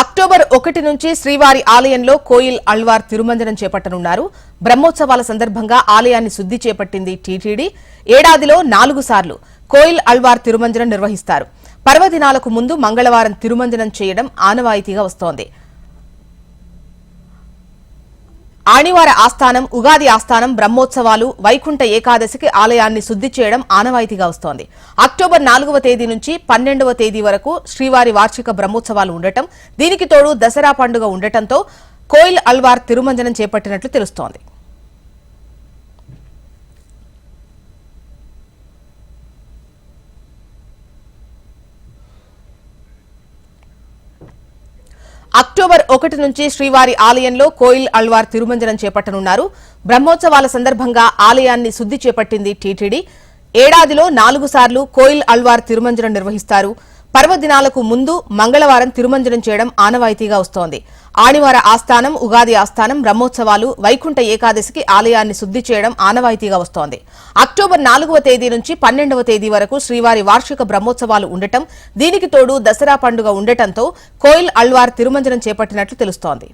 October ఒకటి నుంచి శ్రీవారి ఆలయంలో కోయిల్ అల్వార్ తిరుమంజనం చేపట్టనున్నారు. బ్రహ్మోత్సవాల సందర్భంగా ఆలయాన్ని శుద్ధి చేపట్టింది టీటీడీ. ఏడాదిలో నాలుగు సార్లు కోయిల్ అల్వార్ తిరుమంజనం నిర్వహిస్తారు. పర్వదినాలకు ముందు మంగళవారం తిరుమంజనం చేయడం ఆనవాయితీగా వస్తోంది. ఆణివార ఆస్థానం ఉగాది ఆస్థానం బ్రహ్మోత్సవాలు వైకుంఠ ఏకాదశికి ఆలయాన్ని శుద్ధి చేయడం ఆనవాయితీగా వస్తోంది. అక్టోబర్ నాలుగవ తేదీ నుంచి పన్నెండవ తేదీ వరకు శ్రీవారి వార్షిక బ్రహ్మోత్సవాలు ఉండటం దీనికి తోడు దసరా పండుగ ఉండటంతో కోయిల్ అల్వార్ తిరుమంజనం చేపట్టినట్లు తెలుస్తోంది. అక్టోబర్ ఒకటి నుంచి శ్రీవారి ఆలయంలో కోయిల్ అల్వార్ తిరుమంజనం చేపట్టనున్నారు. బ్రహ్మోత్సవాల సందర్భంగా ఆలయాన్ని శుద్ధి చేపట్టింది టీటీడీ. ఏడాదిలో నాలుగు సార్లు కోయిల్ అల్వార్ తిరుమంజనం నిర్వహిస్తారు. పర్వదినాలకు ముందు మంగళవారం తిరుమంజనం చేయడం ఆనవాయితీగా వస్తోంది. ఆణివార ఆస్థానం ఉగాది ఆస్థానం బ్రహ్మోత్సవాలు వైకుంఠ ఏకాదశికి ఆలయాన్ని శుద్ధి చేయడం ఆనవాయితీగా వస్తోంది. అక్టోబర్ నాలుగవ తేదీ నుంచి పన్నెండవ తేదీ వరకు శ్రీవారి వార్షిక బ్రహ్మోత్సవాలు ఉండటం దీనికి తోడు దసరా పండుగ ఉండటంతో కోయిల్ అల్వార్ తిరుమంజనం చేపట్టినట్లు తెలుస్తోంది.